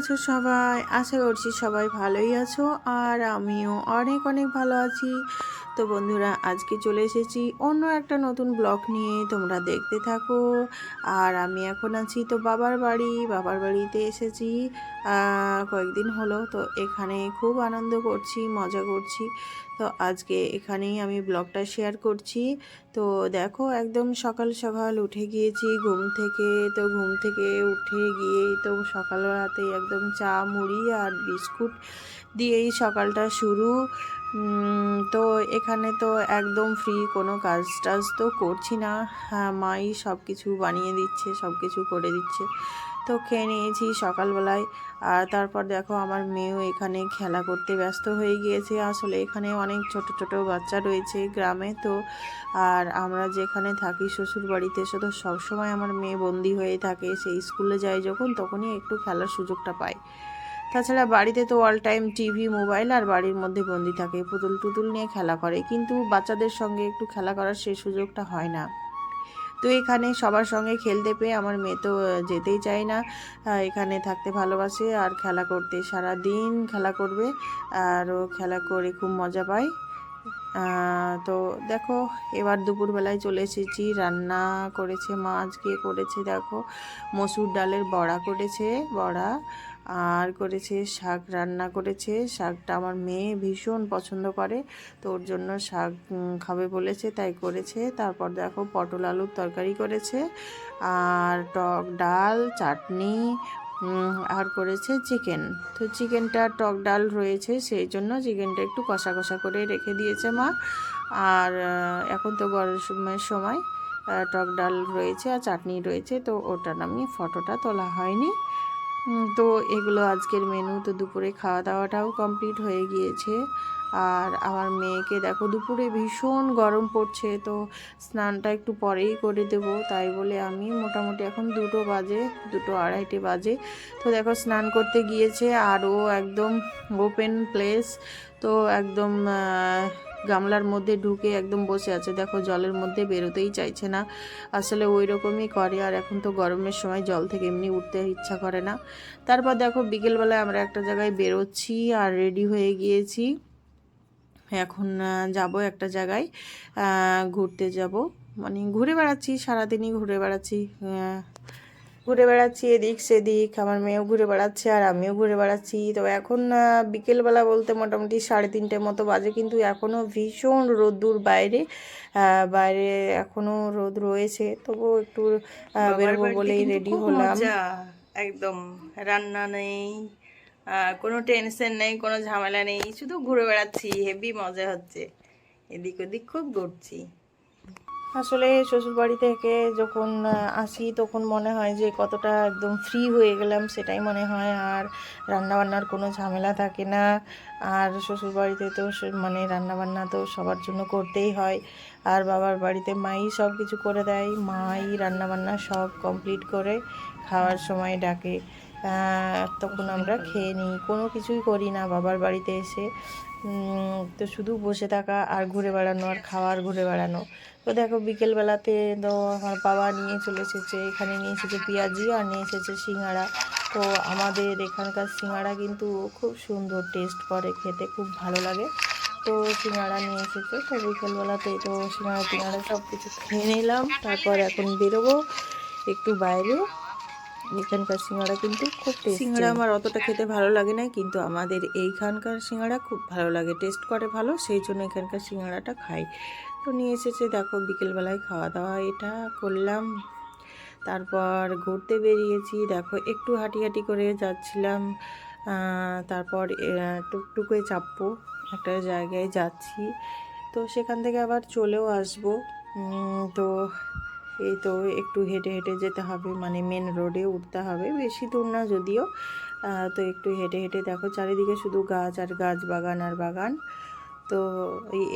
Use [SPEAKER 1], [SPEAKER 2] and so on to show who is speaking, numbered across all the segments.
[SPEAKER 1] আছো সবাই? আশা করছি সবাই ভালোই আছো আর আমিও অনেক অনেক ভালো আছি। তো বন্ধুরা, আজকে চলে এসেছি অন্য একটা নতুন ব্লগ নিয়ে। তোমরা দেখতে থাকো। আর আমি এখন আছি তো বাবার বাড়ি। বাবার বাড়িতে এসেছি কয়েকদিন হলো। তো এখানে খুব আনন্দ করছি, মজা করছি। তো আজকে এখানেই আমি ব্লগটা শেয়ার করছি। তো দেখো, একদম সকাল সকাল উঠে গিয়েছি ঘুম থেকে। তো ঘুম থেকে উঠে গিয়েই তো সকালবেলাতেই একদম চা, মুড়ি আর বিস্কুট দিয়েই সকালটা শুরু। তো এখানে তো একদম ফ্রি কোনো কাজ টাজ তো করছি না। হ্যাঁ মাই সব কিছু বানিয়ে দিচ্ছে সব কিছু করে দিচ্ছে। তো খেয়ে নিয়েছি সকালবেলায়। আর তারপর দেখো আমার মেয়েও এখানে খেলা করতে ব্যস্ত হয়ে গিয়েছে। আসলে এখানে অনেক ছোট ছোট বাচ্চা রয়েছে গ্রামে, তো আর আমরা যেখানে থাকি শ্বশুর বাড়িতে শুধু সবসময় আমার মেয়ে বন্দি হয়ে থাকে। সেই স্কুলে যায় যখন, তখনই একটু খেলার সুযোগটা পায়। তাছাড়া বাড়িতে তো অল টাইম টিভি মোবাইল আর বাড়ির মধ্যে বন্দি থাকে, পুতুল টুতুল নিয়ে খেলা করে। কিন্তু বাচ্চাদের সঙ্গে একটু খেলা করার সেই সুযোগটা হয় না। তো এখানে সবার সঙ্গে খেলতে পেয়ে আমার মেয়ে তো যেতেই চায় না। এখানে থাকতে ভালোবাসে আর খেলা করতে। সারা দিন খেলা করবে আর ও খেলা করে খুব মজা পায়। তো দেখো, এবার দুপুরবেলায় চলে এসেছি। রান্না করেছে মা আজকে করেছে দেখো। মসুর ডালের বড়া করেছে, বড়া। আর করেছে শাক, রান্না করেছে। শাকটা আমার মেয়ে ভীষণ পছন্দ করে, তো ওর জন্য শাক খাবে বলেছে, তাই করেছে। তারপর দেখো পটল আলুর তরকারি করেছে, আর টক ডাল, চাটনি আর করেছে চিকেন। তো চিকেনটা টক ডাল রয়েছে, সেই জন্য চিকেনটা একটু কষা কষা করে রেখে দিয়েছে মা। আর এখন তো গরমের সময় টক ডাল রয়েছে আর চাটনি রয়েছে, তো ওটার নামিয়ে ফটোটা তোলা হয়নি। তো এগুলো আজকের মেনু তো দুপুরে খাওয়া দাওয়াটাও কমপ্লিট হয়ে গিয়েছে। আর আমার মেয়েকে দেখো, দুপুরে ভীষণ গরম পড়ছে, তো স্নানটা একটু পরেই করে দেব। তাই বলে আমি মোটামুটি এখন দুটো বাজে, দুটো আড়াইটে বাজে। তো দেখো, স্নান করতে গিয়েছে, আর ও একদম ওপেন প্লেস তো একদম গামলার মধ্যে ঢুকে একদম বসে আছে। দেখো, জলের মধ্যে বেরোতেই চাইছে না। আসলে ওই রকমই করে, আর এখন তো গরমের সময় জল থেকে এমনি উঠতে ইচ্ছা করে না। তারপর দেখো, বিকেলবেলায় আমরা একটা জায়গায় বেরোচ্ছি আর রেডি হয়ে গিয়েছি। এখন যাব একটা জায়গায় ঘুরতে যাব। মানে ঘুরে বেড়াচ্ছি, সারাদিনই ঘুরে বেড়াচ্ছি ঘুরে বেড়াচ্ছি এদিক সেদিক। আমার মেয়েও ঘুরে বেড়াচ্ছে আর আমিও ঘুরে বেড়াচ্ছি। তো এখন বিকেলবেলা বলতে মোটামুটি সাড়ে তিনটে মতো বাজে কিন্তু এখনও ভীষণ রোদ্দুর বাইরে বাইরে এখনও রোদ রয়েছে। তবুও একটু বেরোবো বলেই রেডি হলাম।
[SPEAKER 2] একদম। রান্না নেই কোনো টেনশন নেই কোনো ঝামেলা নেই। শুধু ঘুরে বেড়াচ্ছি হেভি মজা হচ্ছে। এদিক ওদিক খুব ঘুরছি।
[SPEAKER 1] আসলে শ্বশুরবাড়ি থেকে যখন আসি তখন মনে হয় যে কতটা একদম ফ্রি হয়ে গেলাম সেটাই মনে হয়। আর রান্নাবান্নার কোনো ঝামেলা থাকে না। আর শ্বশুরবাড়িতে তো মানে রান্নাবান্না তো সবার জন্য করতেই হয়। আর বাবার বাড়িতে মাই সব কিছু করে দেয়। মাই রান্নাবান্না সব কমপ্লিট করে খাওয়ার সময় ডাকে। তখন আমরা খেয়ে নিই। কোনো কিছুই করি না। বাবার বাড়িতে এসে তো শুধু বসে থাকা আর ঘুরে বেড়ানো আর খাওয়ার ঘুরে বেড়ানো। তো দেখো বিকেলবেলাতে তো আমার বাবা নিয়ে চলে এসেছে। এখানে নিয়ে এসেছে পেঁয়াজি আর নিয়ে এসেছে সিঙ্গাড়া। তো আমাদের এখানকার সিঙ্গাড়া কিন্তু খুব সুন্দর টেস্ট করে, খেতে খুব ভালো লাগে। তো সিঙ্গাড়া নিয়ে এসেছে। তো বিকেলবেলাতে তো সিঙ্গাড়া টিঙ্গাড়া সব কিছু খেয়ে নিলাম। তারপর এখন বেরোবো একটু বাইরে। এখানকার সিঙ্গাড়া কিন্তু খুব সিঙ্গাড়া আমার অতটা খেতে ভালো লাগে না, কিন্তু আমাদের এইখানকার সিঙ্গাড়া খুব ভালো লাগে টেস্ট করে ভালো, সেই জন্য এখানকার সিঙ্গাড়াটা খাই। তো নিয়ে এসেছে, দেখো, বিকেলবেলায় খাওয়া দাওয়া এটা করলাম। তারপর ঘুরতে বেরিয়েছি, দেখো, একটু হাঁটি হাঁটি করে যাচ্ছিলাম তারপর টুকটুকে চাপবো, একটা জায়গায় যাচ্ছি। তো সেখান থেকে আবার চলেও আসব। তো এই তো একটু হেঁটে হেঁটে যেতে হবে মানে মেন রোডে উঠতে হবে। বেশি দূর না যদিও। তো একটু হেঁটে হেঁটে দেখো, চারিদিকে শুধু গাছ আর গাছ বাগান আর বাগান। তো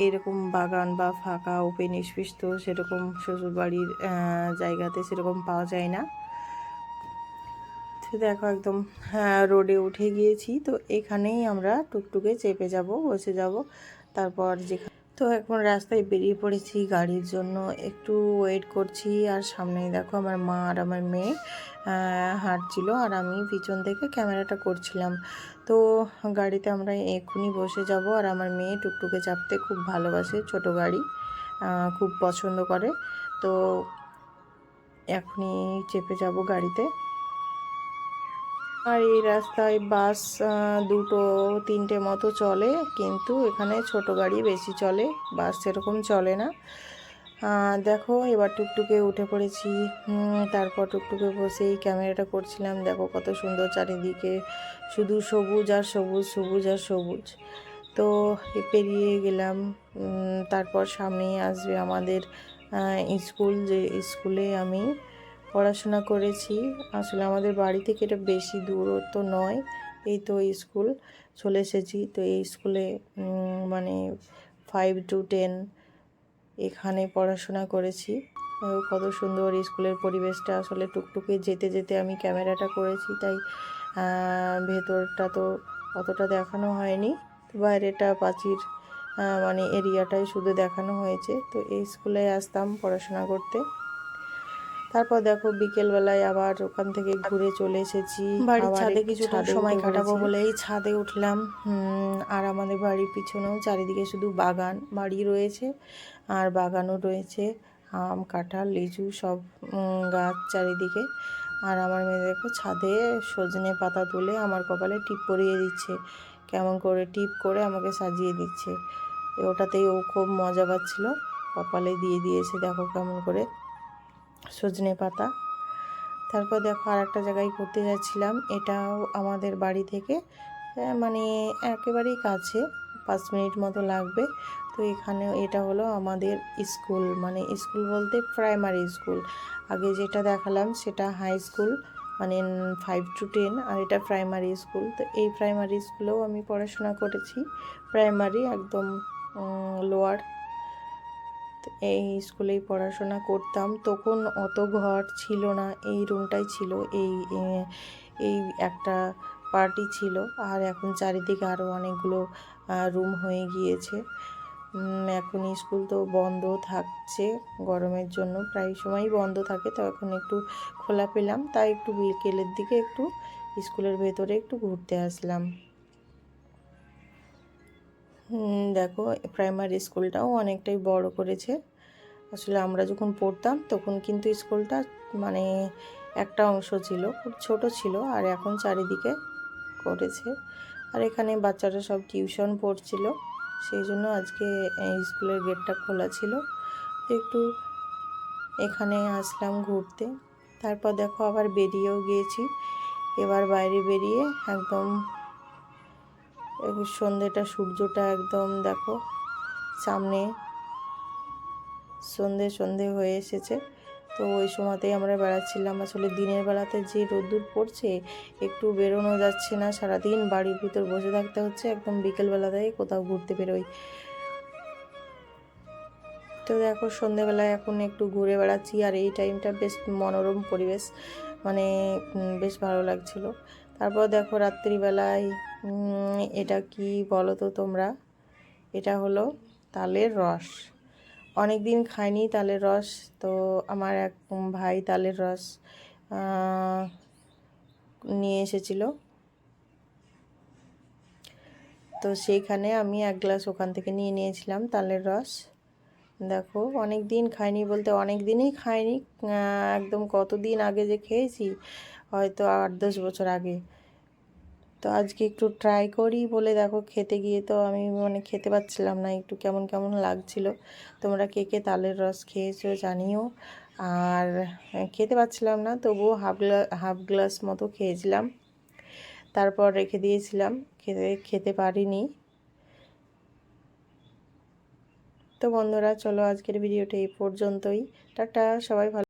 [SPEAKER 1] এরকম বাগান বা ফাঁকা ওপেন স্পেস তো সেরকম শ্বশুরবাড়ির জায়গাতে সেরকম পাওয়া যায় না। তো দেখো একদম হ্যাঁ রোডে উঠে গিয়েছি। তো এখানেই আমরা টুকটুকে চেপে যাব, বসে যাব। তারপর যেখানে তো এখন রাস্তায় বেরিয়ে পড়েছি গাড়ির জন্য। একটু ওয়েট করছি, আর সামনেই দেখো আমার মা আর আমার মেয়ে হাঁটছিল আর আমি পিছন থেকে ক্যামেরাটা করছিলাম। তো গাড়িতে আমরা এক্ষুনি বসে যাব আর আমার মেয়ে টুকটুকে চাপতে খুব ভালোবাসে, ছোট গাড়ি খুব পছন্দ করে। তো এখনই চেপে যাব গাড়িতে। আর এই রাস্তায় বাস দুটো, তিনটে মতো চলে, কিন্তু এখানে ছোট গাড়ি বেশি চলে, বাস সেরকম চলে না। দেখো, এবার টুকটুকে উঠে পড়েছি। তারপর টুকটুকে বসেই ক্যামেরাটা করছিলাম। দেখো কত সুন্দর চারিদিকে, শুধু সবুজ আর সবুজ সবুজ আর সবুজ। তো পেরিয়ে গেলাম। তারপর সামনেই আসবে আমাদের স্কুল, যে স্কুলে আমি পড়াশোনা করেছি। আসলে আমাদের বাড়ি থেকে এটা বেশি দূরত্ব নয়। এই তো স্কুল চলে এসেছি। তো এই স্কুলে মানে ফাইভ টু টেন এখানে পড়াশোনা করেছি। কত সুন্দর স্কুলের পরিবেশটা। আসলে টুকটুকে যেতে যেতে আমি ক্যামেরাটা করেছি। তাই ভেতরটা তো অতটা দেখানো হয়নি। বাইরেটা পাঁচির মানে এরিয়াটাই শুধু দেখানো হয়েছে। তো এই স্কুলে আসতাম পড়াশোনা করতে। তারপর দেখো বিকেলবেলায় আবার ওখান থেকে ঘুরে চলে এসেছি।
[SPEAKER 2] বাড়ির ছাদে কিছুটা সময় কাটাবো। বলে
[SPEAKER 1] এই ছাদে উঠলাম। আর আমাদের বাড়ির পিছনেও চারিদিকে শুধু বাগান বাড়ি রয়েছে আর বাগানও রয়েছে। আম কাঁঠাল লিচু সব গাছ চারিদিকে। আর আমার মেয়ে দেখো ছাদে সজনে পাতা তুলে আমার কপালে টিপ পরিয়ে দিচ্ছে। কেমন করে টিপ করে আমাকে সাজিয়ে দিচ্ছে। ওটাতেই ও খুব মজা পাচ্ছিল। কপালে দিয়ে দিয়েছে দেখো কেমন করে। সজনে পাতা। তারপর দেখো আর একটা জায়গায় ঘুরতে যাচ্ছিলাম। এটাও আমাদের বাড়ি থেকে মানে একেবারেই কাছে, পাঁচ মিনিট মতো লাগবে। তো এখানে এটা হলো আমাদের স্কুল মানে স্কুল বলতে প্রাইমারি স্কুল। আগে যেটা দেখালাম সেটা হাই স্কুল মানে ফাইভ টু টেন, আর এটা প্রাইমারি স্কুল। তো এই প্রাইমারি স্কুলেও আমি পড়াশোনা করেছি। প্রাইমারি একদম লোয়ার। এই স্কুলেই পড়াশোনা করতাম। তখন অত ঘর ছিল না, এই রুমটাই ছিল, এই এই একটা পার্টি ছিল। আর এখন চারিদিকে আরও অনেকগুলো রুম হয়ে গিয়েছে। এখন স্কুল তো বন্ধ থাকছে, গরমের জন্য প্রায় সময়ই বন্ধ থাকে, তো এখন একটু খোলা পেলাম তাই একটু বিকেলের দিকে একটু স্কুলের ভেতরে একটু ঘুরতে আসলাম। দেখো প্রাইমারি স্কুলটাও অনেকটাই বড় করেছে। আসলে আমরা যখন পড়তাম, তখন কিন্তু স্কুলটা মানে একটা অংশ ছিল, খুব ছোট ছিল, আর এখন চারিদিকে করেছে। আর এখানে বাচ্চারা সব টিউশন পড়ছিল, সেই জন্য আজকে স্কুলের গেটটা খোলা ছিল। একটু এখানে আসলাম ঘুরতে, তারপর দেখো আবার বেরিয়েও গিয়েছি। এবার বাইরে বেরিয়ে একদম সন্ধ্যেটা, সূর্যটা একদম দেখো সামনে সন্ধে সন্ধে হয়ে এসেছে। তো ওই সময়তেই আমরা বেড়াচ্ছিলাম। আসলে দিনের বেলাতে যে রোদ্দুর পড়ছে, একটু বেরোনো যাচ্ছে না। সারাদিন বাড়ির ভিতর বসে থাকতে হচ্ছে। একদম বিকেলবেলাতেই কোথাও ঘুরতে বেরোই। তো দেখো, সন্ধেবেলায় এখন একটু ঘুরে বেড়াচ্ছি। আর এই টাইমটা বেশ মনোরম পরিবেশ। মানে বেশ ভালো লাগছিল। তারপর দেখো রাত্রিবেলায় এটা কি বলো তো তোমরা? এটা হলো তালের রস। অনেক দিন খাইনি তালের রস, তো আমার এক ভাই তালের রস নিয়ে এসেছিল। তো সেইখানে আমি এক গ্লাস ওখান থেকে নিয়ে নিয়েছিলাম তালের রস। দেখো অনেক দিন খাইনি বলতে অনেক দিনই খাইনি একদম কতদিন আগে যে খেয়েছি, হয়তো আট দশ বছর আগে। তো আজকে একটু ট্রাই করি বলে দেখো খেতে গিয়ে তো আমি মানে খেতে পাচ্ছিলাম না, একটু কেমন কেমন লাগছিল। তোমরা কে কে তালের রস খেয়েছো জানিও। আর খেতে পাচ্ছিলাম না, তবুও হাফ গ্লাস হাফ গ্লাস মতো খেয়েছিলাম। তারপর রেখে দিয়েছিলাম, খেতে খেতে পারিনি। তো বন্ধুরা, চলো আজকের ভিডিওটা এই পর্যন্তই। টাটা, সবাই ভালো